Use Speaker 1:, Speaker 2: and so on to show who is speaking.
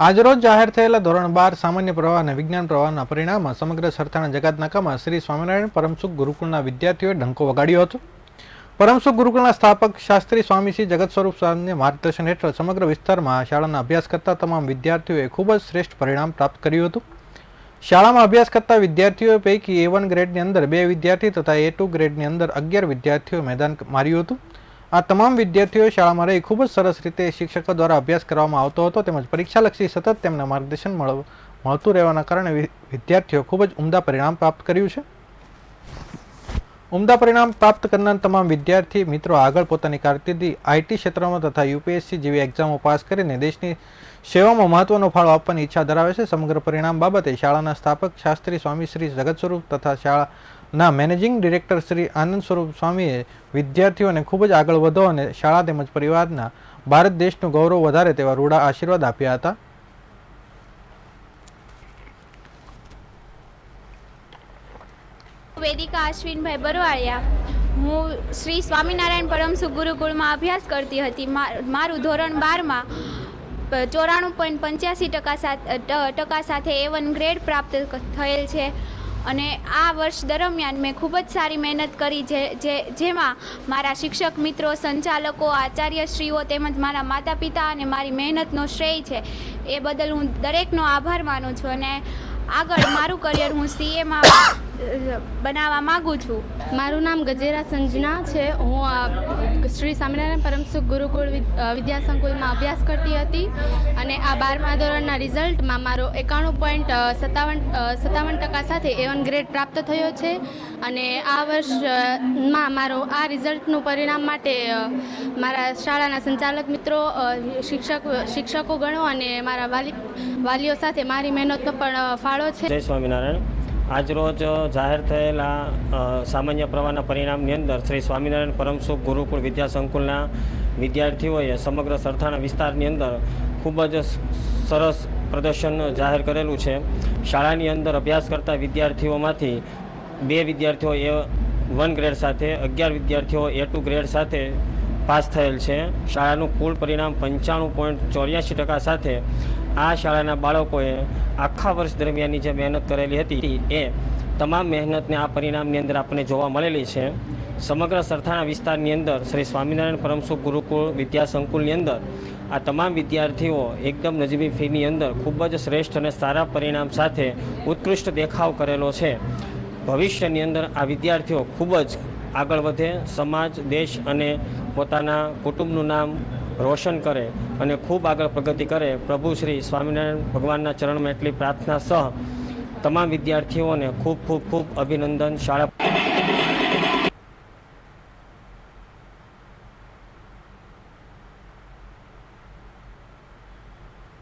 Speaker 1: આજરોજ જાહેર થયેલા ધોરણ બાર સામાન્ય પ્રવાહ અને વિજ્ઞાન પ્રવાહના પરિણામમાં સમગ્ર સરથાણા જગાતનાકામાં શ્રી સ્વામિનારાયણ પરમસુખ ગુરુકુળના વિદ્યાર્થીઓએ ડંકો વગાડ્યો હતો. પરમસુખ ગુરુકુળના સ્થાપક શાસ્ત્રી સ્વામીશ્રી જગત સ્વરૂપ સ્વામીને માર્ગદર્શન હેઠળ સમગ્ર વિસ્તારમાં શાળાના અભ્યાસ કરતા તમામ વિદ્યાર્થીઓએ ખૂબ જ શ્રેષ્ઠ પરિણામ પ્રાપ્ત કર્યું હતું. શાળામાં અભ્યાસ કરતા વિદ્યાર્થીઓ પૈકી એ વન ગ્રેડની અંદર બે વિદ્યાર્થી તથા એ ટુ ગ્રેડની અંદર અગિયાર વિદ્યાર્થીઓ મેદાન માર્યું હતું. આ તમામ વિદ્યાર્થીઓ શાળામાં રહી ખૂબ જ સરસ રીતે શિક્ષકો દ્વારા અભ્યાસ કરવામાં આવતો હતો તેમજ પરીક્ષાલક્ષી સતત તેમને માર્ગદર્શન મળ- મળતું રહેવાના કારણે વિદ્યાર્થીઓ ખૂબ જ ઉમદા પરિણામ પ્રાપ્ત કર્યું છે. ઉમદા પરિણામ પ્રાપ્ત કરનાર તમામ વિદ્યાર્થી મિત્રો આગળ પોતાની કારકિર્દી આઈટી ક્ષેત્રમાં તથા યુપીએસસી જેવી એક્ઝામો પાસ કરીને દેશની સેવામાં મહત્વનો ફાળો આપવાની ઈચ્છા ધરાવે છે. સમગ્ર પરિણામ બાબતે શાળાના સ્થાપક શાસ્ત્રી સ્વામી શ્રી જગત સ્વરૂપ તથા શાળાના મેનેજિંગ ડિરેક્ટર શ્રી આનંદ સ્વરૂપ સ્વામીએ વિદ્યાર્થીઓને ખૂબ જ આગળ વધો અને શાળા તેમજ પરિવારના ભારત દેશનું ગૌરવ વધારે તેવા રૂડા આશીર્વાદ આપ્યા હતા.
Speaker 2: વેદિકા, અશ્વિનભાઈ બરવાળિયા. હું શ્રી સ્વામિનારાયણ પરમસુ ગુરુકુળમાં અભ્યાસ કરતી હતી. મારું ધોરણ બારમાં ચોરાણું પોઈન્ટ પંચ્યાસી ટકા ટકા સાથે એ વન ગ્રેડ પ્રાપ્ત થયેલ છે. અને આ વર્ષ દરમિયાન મેં ખૂબ જ સારી મહેનત કરી જે જેમાં મારા શિક્ષક મિત્રો, સંચાલકો, આચાર્યશ્રીઓ તેમજ મારા માતા પિતા અને મારી મહેનતનો શ્રેય છે એ બદલ હું દરેકનો આભાર માનું છું. અને આગળ મારું કરિયર હું સીએમાં બનાવવા માગું છું.
Speaker 3: મારું નામ ગજેરા સંજના છે. હું શ્રી સ્વામિનારાયણ પરમસુખ ગુરુકુળ વિદ- વિદ્યા સંકુલમાં અભ્યાસ કરતી હતી અને આ બારમા ધોરણના રિઝલ્ટમાં મારો એકાણું પોઈન્ટ સત્તાવન સત્તાવન ટકા સાથે એવન ગ્રેડ પ્રાપ્ત થયો છે અને આ વર્ષમાં મારો આ રિઝલ્ટનું પરિણામ માટે મારા શાળાના સંચાલક મિત્રો શિક્ષક શિક્ષકો ગણો અને મારા વાલી વાલીઓ સાથે મારી મહેનતનો પણ ફાળો છે.
Speaker 4: જય સ્વામિનારાયણ. આજરોજ જાહેર થયેલા સામાન્ય પ્રવાહના પરિણામની અંદર શ્રી સ્વામિનારાયણ પરમસુખ ગુરુકુળ વિદ્યા સંકુલના વિદ્યાર્થીઓએ સમગ્ર સરથાણા વિસ્તારની અંદર ખૂબ જ સરસ પ્રદર્શન જાહેર કરેલું છે. શાળાની અંદર અભ્યાસ કરતા વિદ્યાર્થીઓમાંથી બે વિદ્યાર્થીઓ એ વન ગ્રેડ સાથે, અગિયાર વિદ્યાર્થીઓ એ ટુ ગ્રેડ સાથે પાસ થયેલ છે. શાળાનું કુલ પરિણામ પંચાણું પોઈન્ટ ચોર્યાસી ટકા સાથે આ શાળાના બાળકોએ આખા વર્ષ દરમિયાનની જે મહેનત કરેલી હતી એ તમામ મહેનતને આ પરિણામની અંદર આપણને જોવા મળેલી છે. સમગ્ર સરથાણા વિસ્તારની અંદર શ્રી સ્વામિનારાયણ પરમસુખ ગુરુકુળ વિદ્યા સંકુલની અંદર આ તમામ વિદ્યાર્થીઓ એકદમ નજીવી ફીની અંદર ખૂબ જ શ્રેષ્ઠ અને સારા પરિણામ સાથે ઉત્કૃષ્ટ દેખાવ કરેલો છે. ભવિષ્યની અંદર આ વિદ્યાર્થીઓ ખૂબ જ આગળ વધે, સમાજ, દેશ અને પોતાના કુટુંબનું નામ રોશન કરે અને ખૂબ આગળ પ્રગતિ કરે, પ્રભુ શ્રી સ્વામિનારાયણ ભગવાનના ચરણમાં એટલી પ્રાર્થના સહ તમામ વિદ્યાર્થીઓને ખૂબ ખૂબ ખૂબ અભિનંદન, શાળા